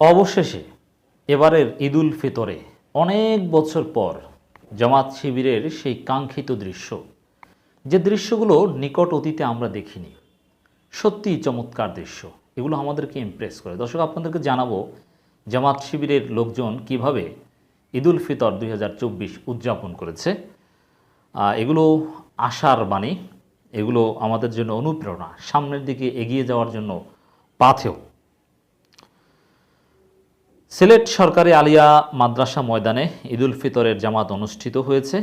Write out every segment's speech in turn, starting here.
অবশেষে, এবারের ঈদুল ফিতরে অনেক বছর পর জামাত শিবিরের সেই কাঙ্ক্ষিত দৃশ্য, যে দৃশ্যগুলো নিকট অতীতে আমরা দেখিনি, সত্যিই চমৎকার দৃশ্য। এগুলো আমাদেরকে ইমপ্রেস করে। দর্শক, আপনাদেরকে জানাব জামাত শিবিরের লোকজন কীভাবে ঈদুল ফিতর দু হাজার চব্বিশ উদযাপন করেছে। এগুলো আশার বাণী, এগুলো আমাদের জন্য অনুপ্রেরণা, সামনের দিকে এগিয়ে যাওয়ার জন্য পাথেও সিলেট সরকারি আলিয়া মাদ্রাসা ময়দানে ঈদুল ফিতরের জামাত অনুষ্ঠিত হয়েছে।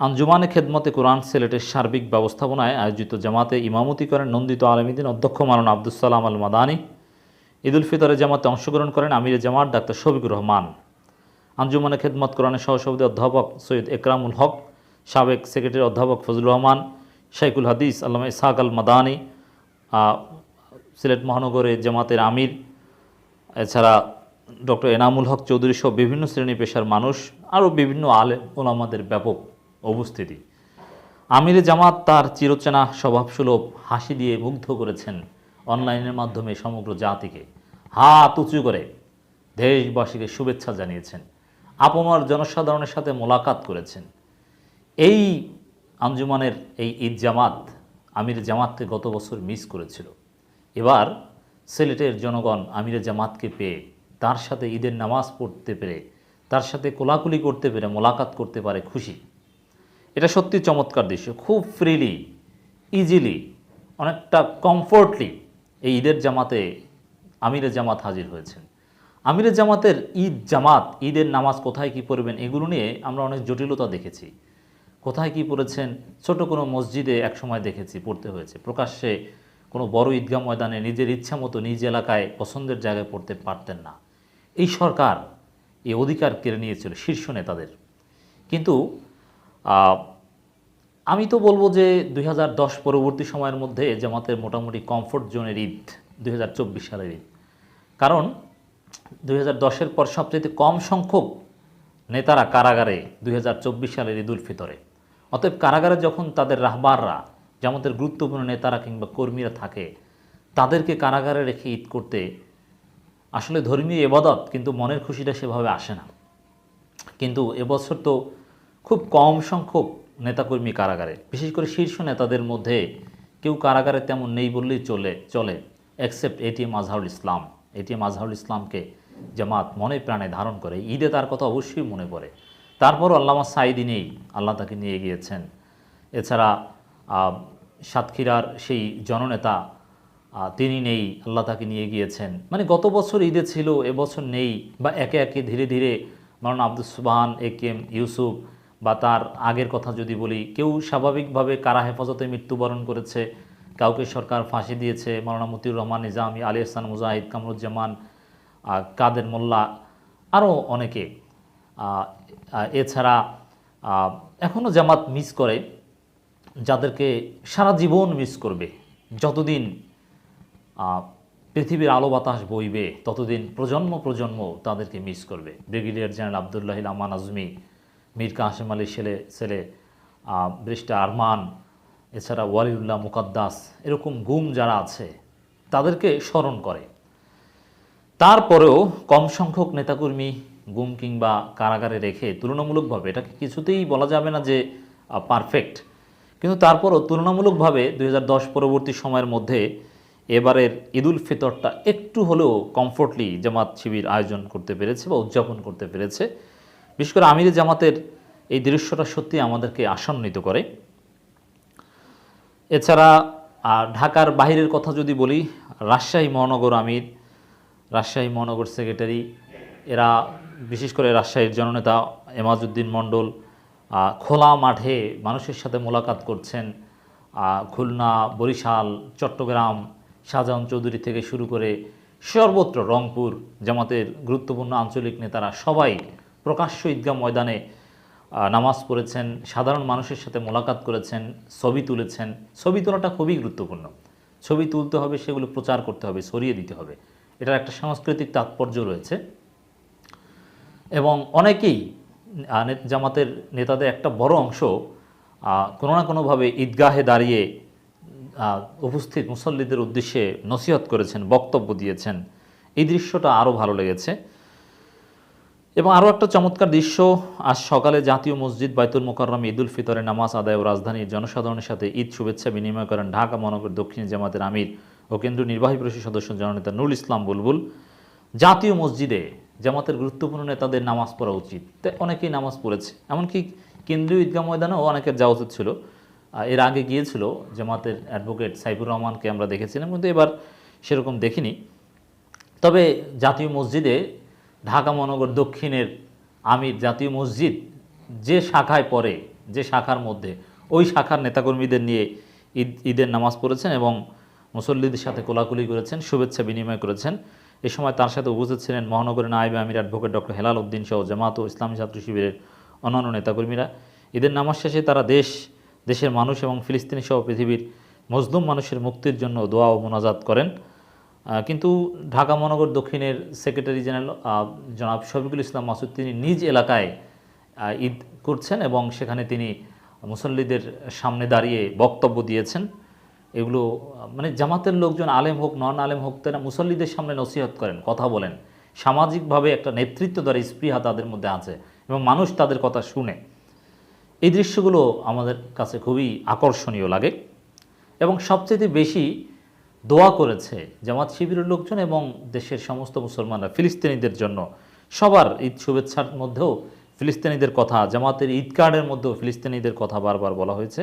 আঞ্জুমানে খেদমতে কোরআন সিলেটের সার্বিক ব্যবস্থাপনায় আয়োজিত জামাতে ইমামতি করেন নন্দিত আলমীদিন অধ্যক্ষ মারণ আব্দুল সালাম আল মাদানী ঈদুল ফিতরের জামাতে অংশগ্রহণ করেন আমির জামাত ডাক্তার শফিকুর রহমান। আঞ্জুমানে খেদমত কোরআনের সহসভাপতি অধ্যাপক সৈয়দ একরামুল হক, সাবেক সেক্রেটারি অধ্যাপক ফজলুর রহমান শাইকুল হাদিস, আল্লামা ইসাক আল মাদানী সিলেট মহানগরের জামাতের আমির, এছাড়া ডক্টর এনামুল হক চৌধুরী সহ বিভিন্ন শ্রেণি পেশার মানুষ, আরও বিভিন্ন আলে ওলামাদের ব্যাপক উপস্থিতি। আমির জামাত তার চিরচেনা স্বভাবসুলভ হাসি দিয়ে মুগ্ধ করেছেন অনলাইনের মাধ্যমে সমগ্র জাতিকে। হাত উঁচু করে দেশবাসীকে শুভেচ্ছা জানিয়েছেন। আপমার জনসাধারণের সাথে মোলাকাত করেছেন। এই আঞ্জুমানের এই ঈদ জামাত আমির জামাতকে গত বছর মিস করেছিল। এবার সিলেটের জনগণ আমির জামাতকে পেয়ে তার সাথে ঈদের নামাজ পড়তে পেরে, তার সাথে কোলাকুলি করতে পেরে, মোলাকাত করতে পারে খুশি। এটা সত্যি চমৎকার দৃশ্য। খুব ফ্রিলি ইজিলি অনেকটা কমফোর্টলি এই ঈদের জামাতে আমিরের জামাত হাজির হয়েছেন। আমিরের জামাতের ঈদ জামাত, ঈদের নামাজ কোথায় কি পড়বেন এগুলো নিয়ে আমরা অনেক জটিলতা দেখেছি। কোথায় কি পড়েছেন? ছোট কোনো মসজিদে একসময় দেখেছি, পড়তে হয়েছে। প্রকাশ্যে কোনো বড় ঈদগাহ ময়দানে নিজের ইচ্ছা মতো নিজ এলাকায় পছন্দের জায়গায় পড়তে পারতেন না। এই সরকার এই অধিকার কেড়ে নিয়েছিল শীর্ষ নেতাদের। কিন্তু আমি তো বলব যে দুই হাজার দশ পরবর্তী সময়ের মধ্যে জামাতের মোটামুটি কমফোর্ট জোনের ঈদ, দুই হাজার চব্বিশ সালের ঈদ। কারণ, দুই হাজার পর সবচেয়ে কম সংখ্যক নেতারা কারাগারে দুই হাজার চব্বিশ সালের ঈদুল ফিতরে। অতএব কারাগারে যখন তাদের রাহবাররা, জামাতের গুরুত্বপূর্ণ নেতারা কিংবা কর্মীরা থাকে, তাদেরকে কারাগারে রেখে ঈদ করতে আসলে ধর্মীয় এবাদত, কিন্তু মনের খুশিটা সেভাবে আসে না। কিন্তু এবছর তো খুব কম সংখ্যক নেতাকর্মী কারাগারে। বিশেষ করে শীর্ষ নেতাদের মধ্যে কেউ কারাগারে তেমন নেই বললেই চলে চলে except ATM Azharul Islam. ATM Azharul ইসলামকে জামাত মনে প্রাণে ধারণ করে। ঈদে তার কথা অবশ্যই মনে পড়ে। তারপরও আল্লামা সাইদি নেই, আল্লাহ তাকে নিয়ে গিয়েছেন। এছাড়া সাতক্ষীরার সেই জননেতা তিনি নেই, আল্লাহ তাকে নিয়ে গিয়েছেন। মানে গত বছর ঈদে ছিল, এবছর নেই বা একে একে ধীরে ধীরে মারানা আব্দুল সুবহান, এ কে এম, ইউসুফ বা তার আগের কথা যদি বলি, কেউ স্বাভাবিকভাবে কারা হেফাজতে মৃত্যুবরণ করেছে, কাউকে সরকার ফাঁসি দিয়েছে মারানা মতিউর রহমান, নিজামি, আলী হাসান মুজাহিদ, কামরুজ্জামান কাদের মোল্লা আরও অনেকে। এছাড়া এখনও জামাত মিস করে, যাদেরকে সারা জীবন মিস করবে, যতদিন পৃথিবীর আলো বাতাস বইবে, ততদিন প্রজন্ম প্রজন্ম তাদেরকে মিস করবে। ব্রিগেডিয়ার জেনারেল আবদুল্লাহিল আমান আজমি, মীর কাসেম আলী ছেলে ছেলে ব্রিস্টা আরমান, এছাড়া ওয়ালিউল্লাহ মুকাদ্দাস, এরকম গুম যারা আছে, তাদেরকে স্মরণ করে। তারপরেও কম সংখ্যক নেতাকর্মী গুম কিংবা কারাগারে রেখে তুলনামূলকভাবে, এটাকে কিছুতেই বলা যাবে না যে পারফেক্ট কিন্তু তারপরও তুলনামূলকভাবে দুই হাজার দশ পরবর্তী সময়ের মধ্যে এবারের ঈদুল ফিতরটা একটু হলেও কমফোর্টলি জামাত শিবির আয়োজন করতে পেরেছে বা উদযাপন করতে পেরেছে। বিশেষ করে আমির জামাতের এই দৃশ্যটা সত্যি আমাদেরকে আসান্বিত করে। এছাড়া আর ঢাকার বাইরের কথা যদি বলি, রাজশাহী মহানগর আমির, রাজশাহী মহানগর সেক্রেটারি, এরা বিশেষ করে রাজশাহীর জননেতা এমাজউদ্দিন মণ্ডল খোলা মাঠে মানুষের সাথে মোলাকাত করছেন খুলনা, বরিশাল, চট্টগ্রাম শাহজাহান চৌধুরী থেকে শুরু করে সর্বত্র রংপুর, জামাতের গুরুত্বপূর্ণ আঞ্চলিক নেতারা সবাই প্রকাশ্য ঈদগাহ ময়দানে নামাজ পড়েছেন, সাধারণ মানুষের সাথে মোলাকাত করেছেন, ছবি তুলেছেন। ছবি তোলাটা খুবই গুরুত্বপূর্ণ। ছবি তুলতে হবে, সেগুলো প্রচার করতে হবে সরিয়ে দিতে হবে। এটার একটা সাংস্কৃতিক তাৎপর্য রয়েছে। এবং অনেকেই জামাতের নেতাদের একটা বড় অংশ কোনো না কোনোভাবে ঈদগাহে দাঁড়িয়ে উপস্থিত মুসল্লিদের উদ্দেশ্যে নসিহত করেছেন, বক্তব্য দিয়েছেন। এই দৃশ্যটা আরও ভালো লেগেছে। এবং আরও একটা চমৎকার দৃশ্য, আজ সকালে জাতীয় মসজিদ বাইতুল মোকাররম ঈদুল ফিতরে নামাজ আদায় ও রাজধানীর জনসাধারণের সাথে ঈদ শুভেচ্ছা বিনিময় করেন ঢাকা মহানগর দক্ষিণ জামাতের আমির ও কেন্দ্রীয় নির্বাহী পরিষদ সদস্য জননেতা নুরুল ইসলাম বুলবুল। জাতীয় মসজিদে জামাতের গুরুত্বপূর্ণ নেতাদের নামাজ পড়া উচিত। অনেকেই নামাজ পড়েছে, এমনকি কেন্দ্রীয় ঈদগাহ ময়দানেও অনেকের যাওয়া উচিত ছিল। এর আগে গিয়েছিল জামাতের অ্যাডভোকেট সাইফুর রহমানকে আমরা দেখেছিলাম, কিন্তু এবার সেরকম দেখিনি। তবে জাতীয় মসজিদে ঢাকা মহানগর দক্ষিণের আমির জাতীয় মসজিদ যে শাখায় পড়ে, যে শাখার মধ্যে, ওই শাখার নেতাকর্মীদের নিয়ে ঈদ, ঈদের নামাজ পড়েছেন এবং মুসল্লিদের সাথে কোলাকুলি করেছেন, শুভেচ্ছা বিনিময় করেছেন। এ সময় তার সাথে উপস্থিত ছিলেন মহানগরের নায়েবে আমির অ্যাডভোকেট ডক্টর হেলাল উদ্দিন সহ জামাত ও ইসলামী ছাত্র শিবিরের অন্যান্য নেতাকর্মীরা। ঈদের নামাজ শেষে তারা দেশ দেশের মানুষ এবং ফিলিস্তিনি সহ পৃথিবীর মজলুম মানুষের মুক্তির জন্য দোয়া ও মোনাজাত করেন। কিন্তু ঢাকা মহানগর দক্ষিণের সেক্রেটারি জেনারেল জনাব শফিকুল ইসলাম মাসুদ তিনি নিজ এলাকায় ঈদ করছেন এবং সেখানে তিনি মুসল্লিদের সামনে দাঁড়িয়ে বক্তব্য দিয়েছেন। এগুলো মানে জামাতের লোকজন আলেম হোক, নন আলেম হোক, তারা মুসল্লিদের সামনে নসিহত করেন, কথা বলেন। সামাজিকভাবে একটা নেতৃত্ব দ্বারা স্পৃহা তাদের মধ্যে আছে এবং মানুষ তাদের কথা শুনে। এই দৃশ্যগুলো আমাদের কাছে খুবই আকর্ষণীয় লাগে এবং সবচেয়ে বেশি দোয়া করেছে জামাত শিবিরের লোকজন এবং দেশের সমস্ত মুসলমানরা ফিলিস্তিনিদের জন্য। সবার ঈদ শুভেচ্ছার মধ্যেও ফিলিস্তিনিদের কথা, জামাতের ঈদ কার্ডের মধ্যেও ফিলিস্তিনিদের কথা বারবার বলা হয়েছে।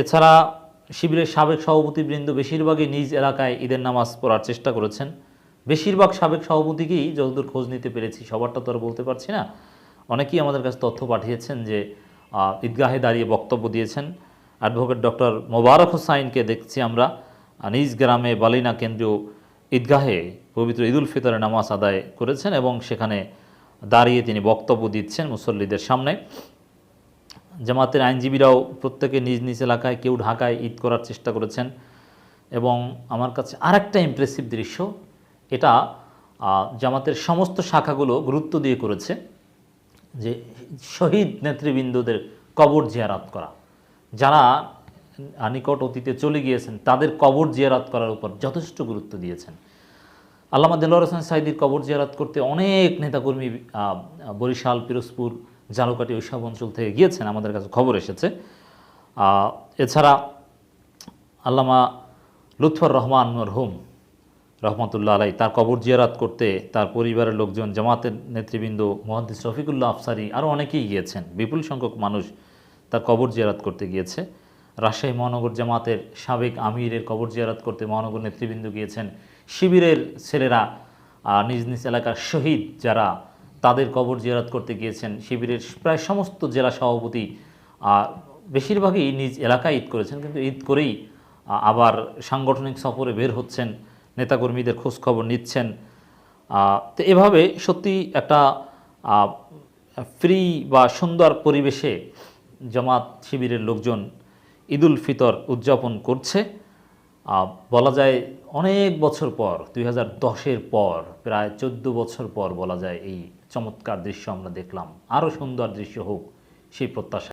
এছাড়া শিবিরের সাবেক সভাপতিবৃন্দ বেশিরভাগই নিজ এলাকায় ঈদের নামাজ পড়ার চেষ্টা করেছেন। বেশিরভাগ সাবেক সভাপতিকেই যতদূর খোঁজ নিতে পেরেছি, সবারটা তো আর বলতে পারছি না। অনেকেই আমাদের কাছে তথ্য পাঠিয়েছেন যে ঈদগাহে দাঁড়িয়ে বক্তব্য দিয়েছেন। অ্যাডভোকেট ডক্টর মোবারক হোসাইনকে দেখছি আমরা নিজ গ্রামে বালিনা কেন্দ্রীয় ঈদগাহে পবিত্র ঈদুল ফিতরের নামাজ আদায় করেছেন এবং সেখানে দাঁড়িয়ে তিনি বক্তব্য দিচ্ছেন মুসল্লিদের সামনে। জামাতের আইনজীবীরাও প্রত্যেকে নিজ নিজ এলাকায় কেউ ঢাকায় ঈদ করার চেষ্টা করেছেন এবং আমার কাছে আরেকটা ইমপ্রেসিভ দৃশ্য, এটা জামাতের সমস্ত শাখাগুলো গুরুত্ব দিয়ে করেছে। যে শহীদ নেতৃবৃন্দদের কবর জিয়ারাত করা। যারা নিকট অতীতে চলে গিয়েছেন, তাদের কবর জিয়ারাত করার উপর যথেষ্ট গুরুত্ব দিয়েছেন। আল্লামা দেলোয়ার হোসেন সাইদির কবর জিয়ারাত করতে অনেক নেতাকর্মী বরিশাল, পিরোজপুর, জালুকাটি ওইসব অঞ্চল থেকে গিয়েছেন, আমাদের কাছে খবর এসেছে। এছাড়া আল্লামা লুৎফর রহমান মরহুম রহমতুল্লাহ আলাই তার কবর জিয়ারাত করতে তার পরিবারের লোকজন, জামাতের নেতৃবৃন্দ, মোহাদ্দিস রফিকুল্লাহ আফসারি আরও অনেকেই গিয়েছেন। বিপুল সংখ্যক মানুষ তার কবর জিয়ারাত করতে গিয়েছে। রাজশাহী মহানগর জামাতের সাবেক আমিরের কবর জিয়ারাত করতে মহানগর নেতৃবৃন্দ গিয়েছেন। শিবিরের ছেলেরা নিজ নিজ এলাকার শহীদ যারা তাদের কবর জিয়ারাত করতে গিয়েছেন। শিবিরের প্রায় সমস্ত জেলা সভাপতি বেশিরভাগই নিজ এলাকায় ঈদ করেছেন, কিন্তু ঈদ করেই আবার সাংগঠনিক সফরে বের হচ্ছেন। নেতাকর্মীদের খোঁজখবর নিচ্ছেন। তো এভাবে সত্যি একটা ফ্রি বা সুন্দর পরিবেশে জামাত শিবিরের লোকজন ঈদুল ফিতর উদযাপন করছে। বলা যায় অনেক বছর পর, দুই হাজার পর, প্রায় চোদ্দ বছর পর বলা যায় এই চমৎকার দৃশ্য আমরা দেখলাম। আরও সুন্দর দৃশ্য হোক সেই প্রত্যাশা।